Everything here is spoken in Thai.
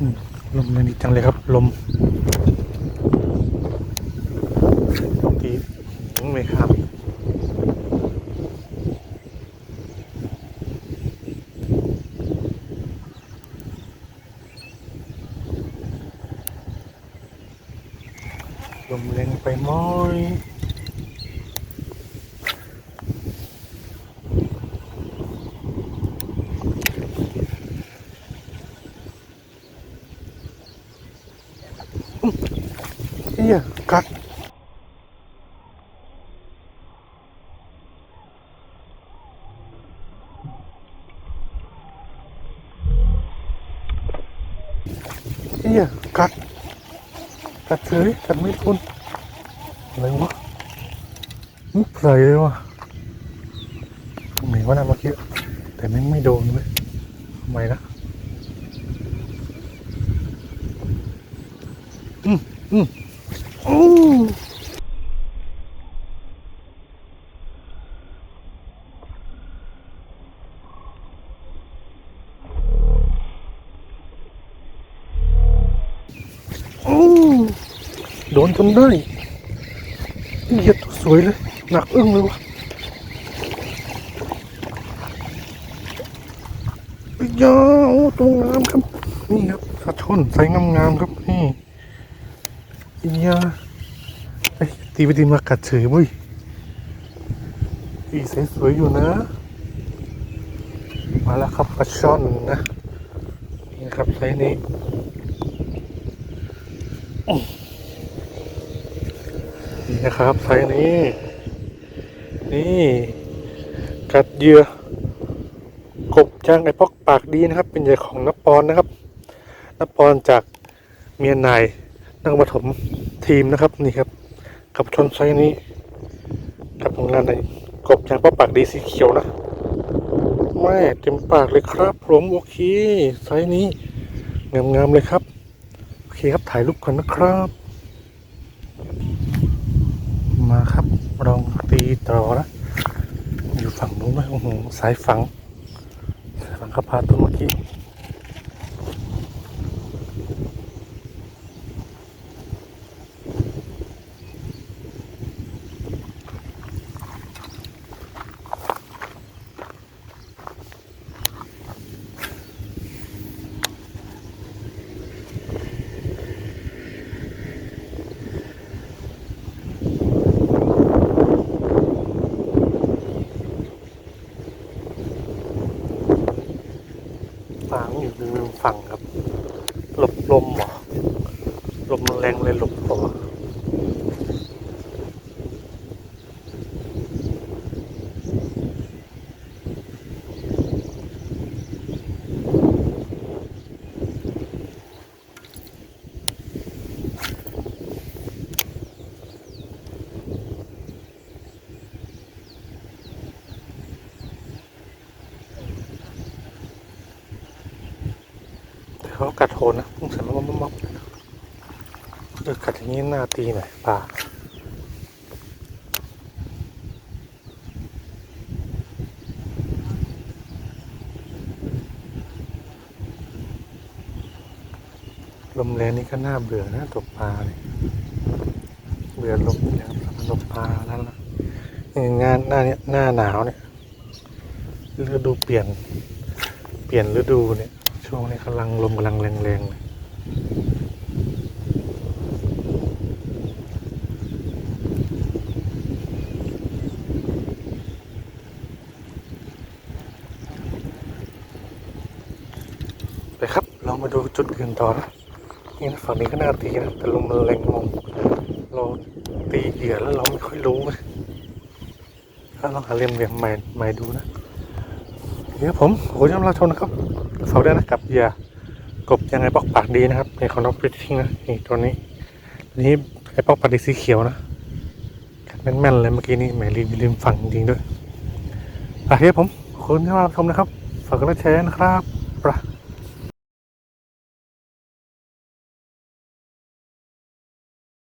ลมแรงดีจังเลยครับ ลมดีไม่ครับลมแรงไปม้อย ฮียกัดเฮียกัดกัดเฉยกัดไม่ทนอะไรวะมุกใส่เลยวะตรงไหนวะนะเมื่อกี้แต่แม่งไม่โดนเว้ยทำไมนะอืมอืม โอ้โดนจนได้เหยียดตัวสวยเลย หนักอึ้งเลยวะไอ้ยาโอ้ตัวงามครับ นี่ครับสะท้อนใสงามๆครับ นี่ไอ้ยาไอ้ยตีไปตีมากัดเฉยเว้ยอีใสสวยอยู่นะ มาแล้วครับปลาช่อนนะ นี่ครับไซส์นี้นี่นะครับไซส์นี้ นี่กัดเหยื่อกบจ้างไอพอกปากดีนะครับ เป็นเหยื่ของนปอนนะครับนปอนจากเมียนาย นักปฐมทีมนะครับนี่ครับ กับชนไซนี้ กับของงานในกบจางพอกปากดีสีเขียวนะแม่เต็มปากเลยครับ ผมโอเคไซนี้งามๆเลยครับ โอเคครับถ่ายรูปก่อนนะครับ มาครับลองตีต่อนะอยู่ฝั่งนู้นไหมโอ้โหสายฝังสายฝังกระพาตัวเมื่อกี้ฝัง อยู่ริมฝั่งครับ หลบลมหรอลมแรงเลยหลบตัว เขากัดโหนนะพุ่งใส่มามับมับเออกัดอย่างนี้หน้าตีหน่อยป่าลมแรงนี่ก็น่าเบื่อนะตกปลาเนี่ยเบื่อลมแล้วตกปลาแล้วนะงานหน้าเนี้ยหน้าหนาวเนี่ยฤดูเปลี่ยน เปลี่ยนฤดูเนี่ย ช่วงนี้กำลังลมกำลังแรงๆเลยไปครับ เรามาดูจุดอื่นต่อนะนี่นะฝั่งนี้ก็น่าตีนะ แต่ลมมันแรงมงเราตีเหยื่อแล้วเราไม่ค่อยรู้นะถ้าลองหาเหลี่ยมเหลี่ยมใหม่ใหม่ดูนะ เดี๋ยวผมโอ้ยยำราชนนะครับเสาได้นะกับเหยื่อกบยังไงปอกปากดีนะครับนี่ของน้องปริทิ้งนะนี่ตัวนี้นี้ไอ้ปอกปากดีสีเขียวนะแม่นๆเลยเมื่อกี้นี่แหมลืมลืมฝั่งจริงด้วยอะเคผมขอบคุณที่มารับชมนะครับฝากกดไลค์แชร์นะครับไป